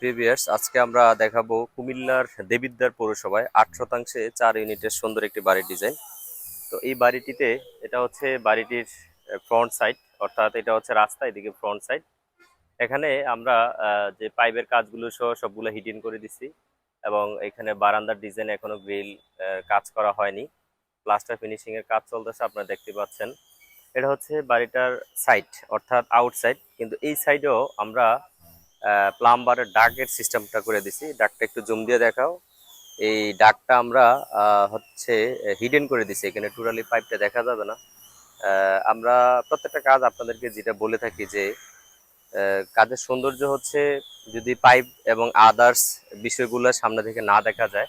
প্রিভিয়ার্স আজকে আমরা দেখাবো কুমিল্লার দেবিদ্বার পৌরসভায় আট শতাংশে চার ইউনিটের সুন্দর একটি বাড়ির ডিজাইন তো এই বাড়িটিতে এটা হচ্ছে বাড়িটির ফ্রন্ট সাইড অর্থাৎ এটা হচ্ছে রাস্তা, এদিকে ফ্রন্ট সাইড এখানে আমরা যে পাইপের কাজগুলো সহ সবগুলো হিডিন করে দিছি এবং এখানে বারান্দার ডিজাইন এখনও গ্রিল কাজ করা হয়নি। প্লাস্টার ফিনিশিং এর কাজ চলতেছে, আপনারা দেখতে পাচ্ছেন। এটা হচ্ছে বাড়িটার সাইড অর্থাৎ আউটসাইড কিন্তু এই সাইডেও আমরা প্লাম্বারের ডাকের সিস্টেমটা করে দিছি। ডাকটা একটু জুম দিয়ে দেখাও। এই ডাকটা আমরা হচ্ছে হিডেন করে দিছি। এখানে টুরালি পাইপটা দেখা যাবে না। আমরা প্রত্যেকটা কাজ আপনাদেরকে যেটা বলে থাকি যে কাজের সৌন্দর্য হচ্ছে যদি পাইপ এবং আদার্স বিষয়গুলো সামনে থেকে না দেখা যায়,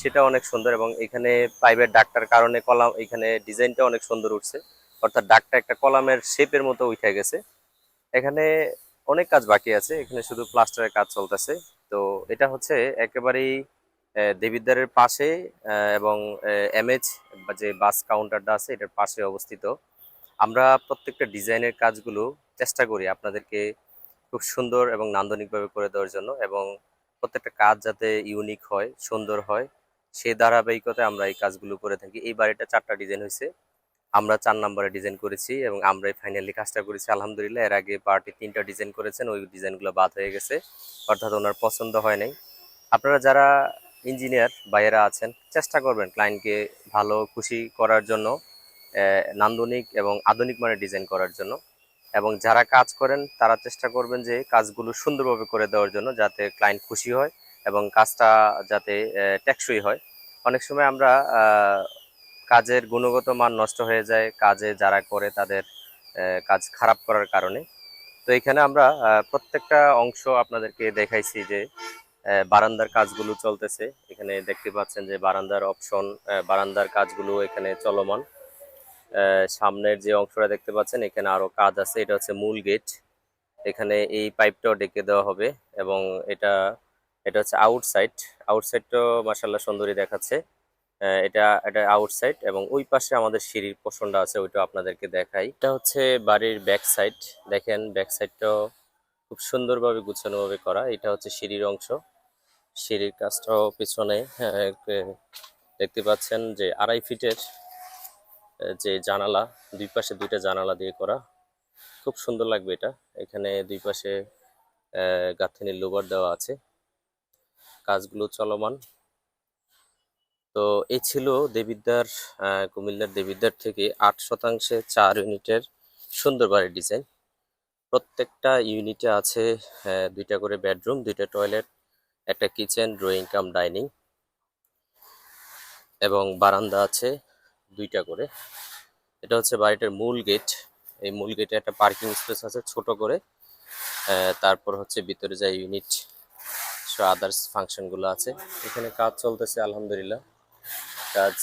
সেটা অনেক সুন্দর এবং এখানে পাইপের ডাকটার কারণে কলাম, এখানে ডিজাইনটা অনেক সুন্দর উঠছে। অর্থাৎ ডাকটা একটা কলামের শেপের মতো উঠে গেছে। এখানে অনেক কাজ বাকি আছে, এখানে শুধু প্লাস্টারের কাজ চলতেছে। তো এটা হচ্ছে একেবারেই দেবিদ্বারের পাশে এবং এমএচ যে বাস কাউন্টারটা আছে, এটার পাশে অবস্থিত। আমরা প্রত্যেকটা ডিজাইনের কাজগুলো চেষ্টা করি আপনাদেরকে খুব সুন্দর এবং নান্দনিকভাবে করে দেওয়ার জন্য, এবং প্রত্যেকটা কাজ যাতে ইউনিক হয়, সুন্দর হয় সেই ধারাবাহিকতায় আমরা এই কাজগুলো করে থাকি। এই বাড়িটা চারটা ডিজাইন হয়েছে আমরা চার নম্বরে ডিজাইন করেছি এবং আমরাই ফাইনালি কাজটা করেছি। আলহামদুলিল্লাহ, এর আগে পার্টি তিনটা ডিজাইন করেছেন, ওই ডিজাইনগুলো বাদ হয়ে গেছে। অর্থাৎ ওনার পছন্দ হয় নাই। আপনারা যারা ইঞ্জিনিয়ার বাইরা আছেন, চেষ্টা করবেন ক্লায়েন্টকে ভালো, খুশি করার জন্য নান্দনিক এবং আধুনিক মানের ডিজাইন করার জন্য। এবং যারা কাজ করেন, তারা চেষ্টা করবেন যে কাজগুলো সুন্দরভাবে করে দেওয়ার জন্য যাতে ক্লায়েন্ট খুশি হয় এবং কাজটা যাতে টেকসই হয়। অনেক সময় আমরা কাজের গুণগত মান নষ্ট হয়ে যায়, কাজে যারা করে তাদের কাজ খারাপ করার কারণে। তো এখানে আমরা প্রত্যেকটা অংশ আপনাদেরকে দেখাইছি যে বারান্দার কাজগুলো চলতেছে। এখানে দেখতে পাচ্ছেন যে বারান্দার অপশন বারান্দার কাজগুলো এখানে চলমান। সামনের যে অংশটা দেখতে পাচ্ছেন, এখানে আরও কাজ আছে, এটা হচ্ছে মূল গেট। এখানে এই পাইপটাও ডেকে দেওয়া হবে এবং এটা এটা হচ্ছে আউটসাইড আউটসাইডটাও মাসাল্লাহ সুন্দরী দেখাচ্ছে। এটা এটা আউটসাইড এবং ওই পাশে আমাদের সিঁড়ির পোষণটা আছে ওইটা আপনাদেরকে দেখাই। এটা হচ্ছে বাড়ির ব্যাক সাইড দেখেন ব্যাক সাইডটাও খুব সুন্দরভাবে গুছানোভাবে করা। এটা হচ্ছে সিঁড়ির অংশ। সিঁড়ির কাজটাও পিছনে হ্যাঁ, দেখতে পাচ্ছেন যে আড়াই ফিটের যে জানালা দুই পাশে দুইটা জানালা দিয়ে করা। খুব সুন্দর লাগবে এটা। এখানে দুই পাশে গাঁথনির লোবার দেওয়া আছে। কাজগুলো চলমান। তো এই ছিল দেবিদ্বার কুমিল্লার দেবিদ্বার থেকে আট শতাংশে চার ইউনিটের সুন্দর বাড়ির ডিজাইন। প্রত্যেকটা ইউনিটে আছে দুইটা করে বেডরুম, দুইটা টয়লেট, একটা কিচেন, ড্রয়িং কাম, ডাইনিং এবং বারান্দা আছে দুইটা করে। এটা হচ্ছে বাড়িটার মূল গেট। এই মূল গেটে একটা পার্কিং স্পেস আছে ছোট করে। তারপর হচ্ছে ভিতরে যা ইউনিট আদার্স ফাংশনগুলো আছে। এখানে কাজ চলতেছে, আলহামদুলিল্লাহ। কাজ